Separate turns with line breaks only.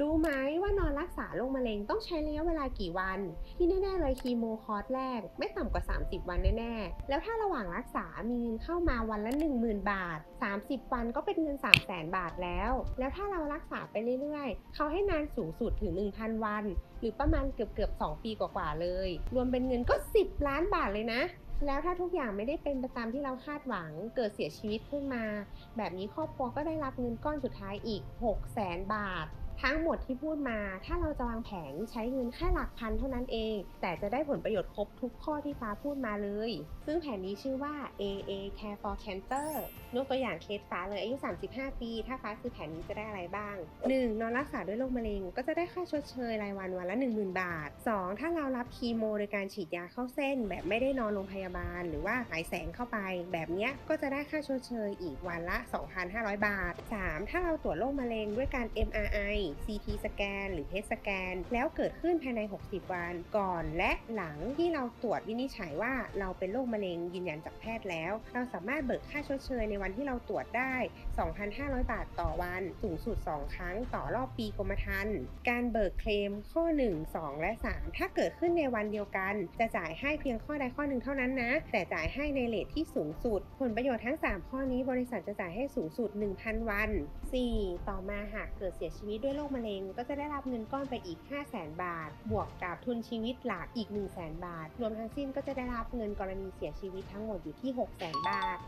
รู้ไหมว่านอนรักษาโรคมะเร็งต้องใช้ระยะเวลากี่วัน ที่แน่ๆเลยคีโมคอร์สแรก ไม่ต่ำกว่า 30 วันแน่ๆ แล้วถ้าระหว่างรักษามีเงินเข้ามาวันละ 10,000 บาท 30 วันก็เป็นเงิน 3 0 0 0 0 0 บาทแล้ว แล้วถ้าเรารักษาไปเรื่อยๆ เขาให้นานสูงสุดถึง 1,000 วัน หรือประมาณเกือบๆ2ปีกว่าๆเลย รวมเป็นเงินก็ 10 ล้านบาทเลยนะแล้วถ้าทุกอย่างไม่ได้เป็นไปตามที่เราคาดหวัง เกิดเสียชีวิตขึ้นมา แบบนี้ครอบครัวก็ได้รับเงินก้อนสุดท้ายอีก 6 0 0 0 0 0 บาท ทั้งหมดที่พูดมาถ้าเราจะวางแผนใช้เงินแค่หลักพันเท่านั้นเอง แต่จะได้ผลประโยชน์ครบทุกข้อที่ฟ้าพูดมาเลย ซึ่งแผนนี้ชื่อว่า AA Care for Cancer ยกตัวอย่างเคสฟ้าเลยอายุ 35 ปี ถ้าฟ้าซื้อแผนนี้จะได้อะไรบ้าง 1. นอนรักษาด้วยโรคมะเร็ง ก็จะได้ค่าชดเชยรายวันวันละ 10,000 บาท 2. ถ้าเรารับคีโมโดยการฉีดยาเข้าเส้น แบบไม่ได้นอนโรงพยาบาล หรือว่าหายแสงเข้าไป แบบนี้ก็จะได้ค่าชดเชยอีกวันละ 2,500 บาท 3. ถ้าเราตรวจโรคมะเร็งด้วยการ MRI CT สแกน หรือ PET สแกน แล้วเกิดขึ้นภายใน 60 วัน ก่อนและหลังที่เราตรวจวินิจฉัยว่าเราเป็นโรคมะเร็งยืนยันจากแพทย์แล้ว เราสามารถเบิกค่าชดเชยในวันที่เราตรวจได้ 2,500 บาทต่อวัน สูงสุด 2 ครั้งต่อรอบปีกรมธรรม์การเบิกเคลมข้อ 1 2 และ 3 ถ้าเกิดขึ้นในวันเดียวกัน จะจ่ายให้เพียงข้อใดข้อหนึ่งเท่านั้นนะ แต่จ่ายให้ในเลทที่สูงสุด ผลประโยชน์ทั้ง 3 ข้อนี้บริษัทจะจ่ายให้สูงสุด 1,000 วัน 4. ต่อมาหากเกิดเสียชีวิตด้วยโรคมะเร็ง ก็จะได้รับเงินก้อนไปอีก 5 0 0แสนบาท บวกกับทุนชีวิตหลักอีก 100,000บาท รวมทั้งสิ้นก็จะได้รับเงินกรณีเสียชีวิตทั้งหมดอยู่ที่ 600,000บาท